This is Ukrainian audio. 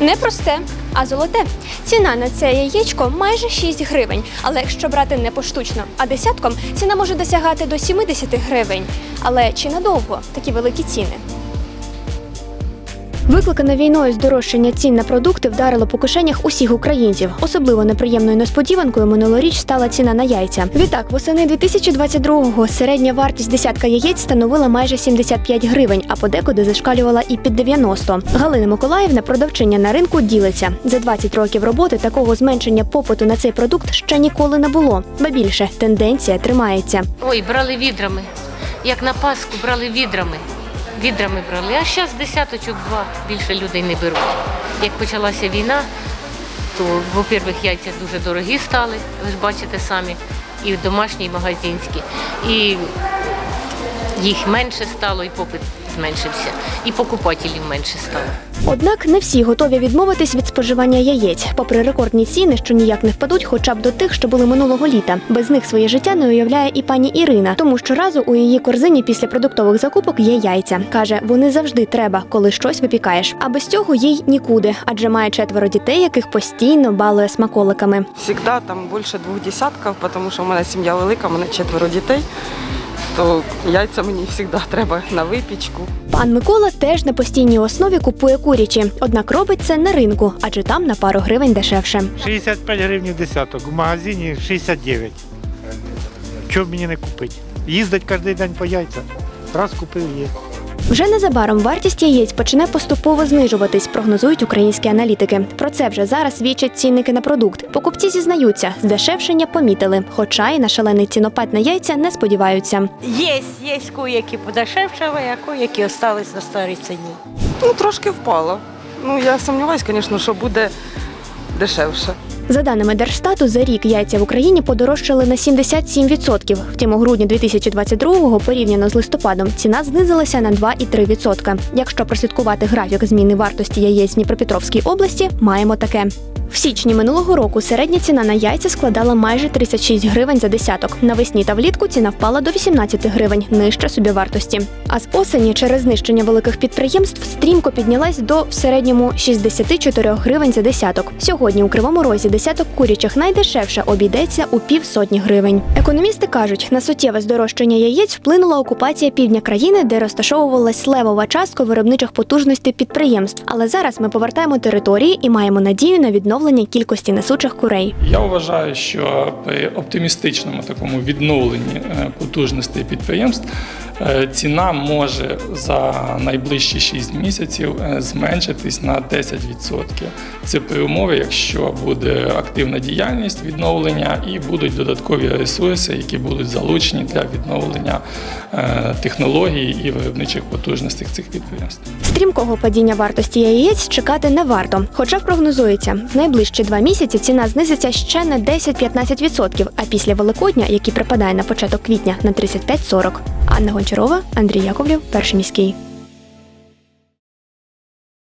Не просте, а золоте. Ціна на це яєчко майже 6 гривень. Але якщо брати не поштучно, а десятком, ціна може досягати до 70 гривень. Але чи надовго такі великі ціни? Викликане війною здорожчання цін на продукти вдарило по кишенях усіх українців. Особливо неприємною несподіванкою минулоріч стала ціна на яйця. Відтак, восени 2022-го середня вартість десятка яєць становила майже 75 гривень, а подекуди зашкалювала і під 90. Галина Миколаївна, продавчиня на ринку, ділиться. За 20 років роботи такого зменшення попиту на цей продукт ще ніколи не було. Ба більше тенденція тримається. Ой, брали відрами. Як на Пасху брали відрами. Відрами брали. А зараз десяточок два більше людей не беруть. Як почалася війна, то, во-первых, яйця дуже дорогі стали, ви ж бачите самі, і домашні, і магазинські. І їх менше стало, і попит зменшився, і покупателів менше стало. Однак не всі готові відмовитись від споживання яєць, попри рекордні ціни, що ніяк не впадуть, хоча б до тих, що були минулого літа. Без них своє життя не уявляє і пані Ірина, тому щоразу у її корзині після продуктових закупок є яйця. каже, вони завжди треба, коли щось випікаєш. А без цього їй нікуди, адже має четверо дітей, яких постійно балує смаколиками. Всегда там більше двох десятків, тому що в мене сім'я велика, в мене четверо дітей. То яйця мені завжди треба на випічку. Пан Микола теж на постійній основі купує курячі, однак робить це на ринку, адже там на пару гривень дешевше. 65 гривень десяток, в магазині 69. Чого б мені не купити? Їздить кожен день по яйцях. Раз купив є. Вже незабаром вартість яєць почне поступово знижуватись, прогнозують українські аналітики. Про це вже зараз свідчать цінники на продукт. Покупці зізнаються, здешевшення помітили, хоча і на шалений цінопад на яйця не сподіваються. Є, є кое-які подешевшали, а кое-які остались на старій ціні. Ну, трошки впало. Ну, я сумніваюся, звісно, що буде дешевше. За даними Держстату, за рік яйця в Україні подорожчали на 77%. Втім, у грудні 2022-го, порівняно з листопадом, ціна знизилася на 2,3%. Якщо прослідкувати графік зміни вартості яєць в Дніпропетровській області, маємо таке. В січні минулого року середня ціна на яйця складала майже 36 гривень за десяток. Навесні та влітку ціна впала до 18 гривень, нижче собівартості. А з осені через знищення великих підприємств стрімко піднялась до в середньому 64 гривень за десяток. Сьогодні у Кривому Розі десяток курячих найдешевше обійдеться у півсотні гривень. Економісти кажуть, на суттєве здорожчання яєць вплинула окупація півдня країни, де розташовувалась левова частка виробничих потужностей підприємств. Але зараз ми повертаємо території і маємо надію на відновлення кількості несучих курей. Я вважаю, що при оптимістичному такому відновленні е, потужностей підприємств ціна може за найближчі 6 місяців е, зменшитись на 10%. Це при умові, якщо буде активна діяльність відновлення і будуть додаткові ресурси, які будуть залучені для відновлення е, технологій і виробничих потужностей цих підприємств. Стрімкого падіння вартості яєць чекати не варто. Хоча прогнозується, в найближчі два місяці ціна знизиться ще на 10-15%, а після Великодня, який припадає на початок квітня, на 35-40. Анна Гончарова, Андрій Яковлів, перший міський.